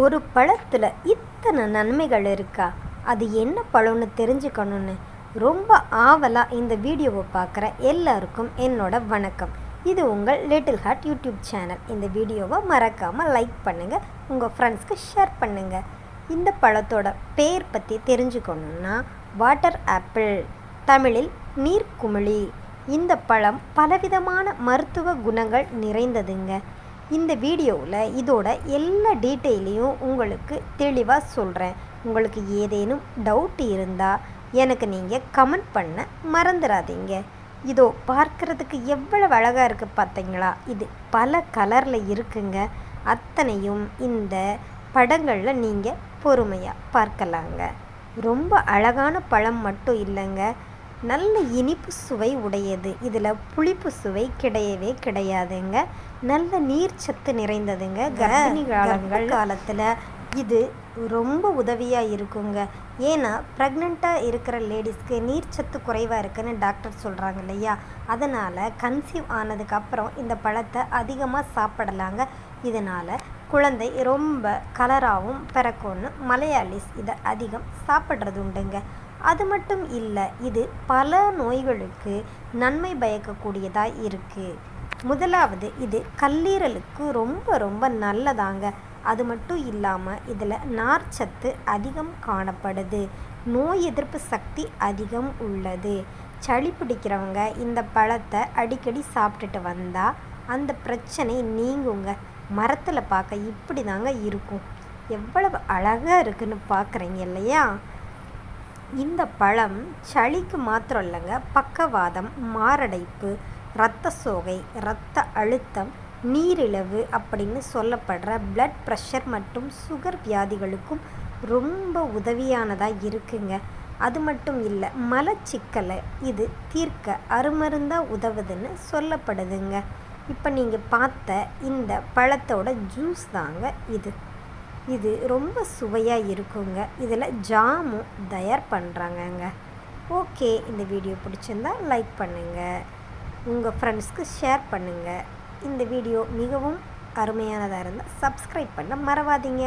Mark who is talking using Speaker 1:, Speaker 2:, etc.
Speaker 1: ஒரு பழத்தில் இத்தனை நன்மைகள் இருக்கா? அது என்ன பழம்னு தெரிஞ்சுக்கணுன்னு ரொம்ப ஆவலாக இந்த வீடியோவை பார்க்குற எல்லாருக்கும் என்னோட வணக்கம். இது உங்கள் லிட்டில் ஹார்ட் யூடியூப் சேனல் இந்த வீடியோவை மறக்காமல் லைக் பண்ணுங்கள் உங்கள் ஃப்ரெண்ட்ஸ்க்கு ஷேர் பண்ணுங்கள் இந்த பழத்தோட பேர் பற்றி தெரிஞ்சுக்கணுன்னா வாட்டர் ஆப்பிள் தமிழில் நீர்க்குமிழி. இந்த பழம் பலவிதமான மருத்துவ குணங்கள் நிறைந்ததுங்க. இந்த வீடியோவில் இதோட எல்லா டீட்டெயிலையும் உங்களுக்கு தெளிவாக சொல்கிறேன் உங்களுக்கு ஏதேனும் டவுட் இருந்தால் எனக்கு நீங்கள் கமெண்ட் பண்ண மறந்துடாதீங்க இதோ பார்க்குறதுக்கு எவ்வளவு அழகாக இருக்குது பார்த்தீங்களா இது பல கலரில் இருக்குங்க. அத்தனையும் இந்த படங்களில் நீங்கள் பொறுமையாக பார்க்கலாங்க. ரொம்ப அழகான பழம் மட்டும் இல்லைங்க. நல்ல இனிப்பு சுவை உடையது. இதில் புளிப்பு சுவை கிடையவே கிடையாதுங்க. நல்ல நீர்ச்சத்து நிறைந்ததுங்க. கர்ப்பிணி காலங்கள். காலத்தில் இது ரொம்ப உதவியாக இருக்குங்க. ஏன்னா ப்ரெக்னெண்ட்டாக இருக்கிற லேடிஸ்க்கு நீர்ச்சத்து குறைவாக இருக்குன்னு டாக்டர் சொல்கிறாங்க இல்லையா? அதனால் கன்சீவ் ஆனதுக்கப்புறம் இந்த பழத்தை அதிகமாக சாப்பிடலாங்க. இதனால் குழந்தை ரொம்ப கலராகவும் பிறக்கும்னு மலையாளிஸ் இதை அதிகம் சாப்பிட்றது உண்டுங்க. அது மட்டும் இல்லை இது பல நோய்களுக்கு நன்மை பயக்கக்கூடியதாக இருக்குது முதலாவது இது கல்லீரலுக்கு ரொம்ப ரொம்ப நல்லதாங்க. அது மட்டும் இல்லாமல் இதில் நார்ச்சத்து அதிகம் காணப்படுது. நோய் எதிர்ப்பு சக்தி அதிகம் உள்ளது. சளி பிடிக்கிறவங்க இந்த பழத்தை அடிக்கடி சாப்பிட்டுட்டு வந்தால் அந்த பிரச்சனை நீங்குங்க. மரத்தில் பார்க்க இப்படி தாங்க இருக்கும். எவ்வளவு அழகாக இருக்குன்னு பார்க்குறீங்க இல்லையா? இந்த பழம் சளிக்கு மாத்திரம் இல்லைங்க. பக்கவாதம் மாரடைப்பு இரத்த சோகை இரத்த அழுத்தம் நீரிழிவு அப்படின்னு சொல்லப்படுற பிளட் ப்ரெஷர் மற்றும் சுகர் வியாதிகளுக்கும் ரொம்ப உதவியானதாக இருக்குங்க. அது மட்டும் இல்லை மலச்சிக்கலை இது தீர்க்க அருமருந்தாக உதவுதுன்னு சொல்லப்படுதுங்க. இப்போ நீங்கள் பார்த்த இந்த பழத்தோட ஜூஸ் தாங்க இது. இது ரொம்ப சுவையாக இருக்குங்க. இதில் ஜாமும் தயார் பண்ணுறாங்கங்க ஓகே இந்த வீடியோ பிடிச்சிருந்தா லைக் பண்ணுங்கள் உங்கள் ஃப்ரெண்ட்ஸ்க்கு ஷேர் பண்ணுங்கள் இந்த வீடியோ மிகவும் அருமையானதாக இருந்தால் சப்ஸ்கிரைப் பண்ண மறவாதீங்க.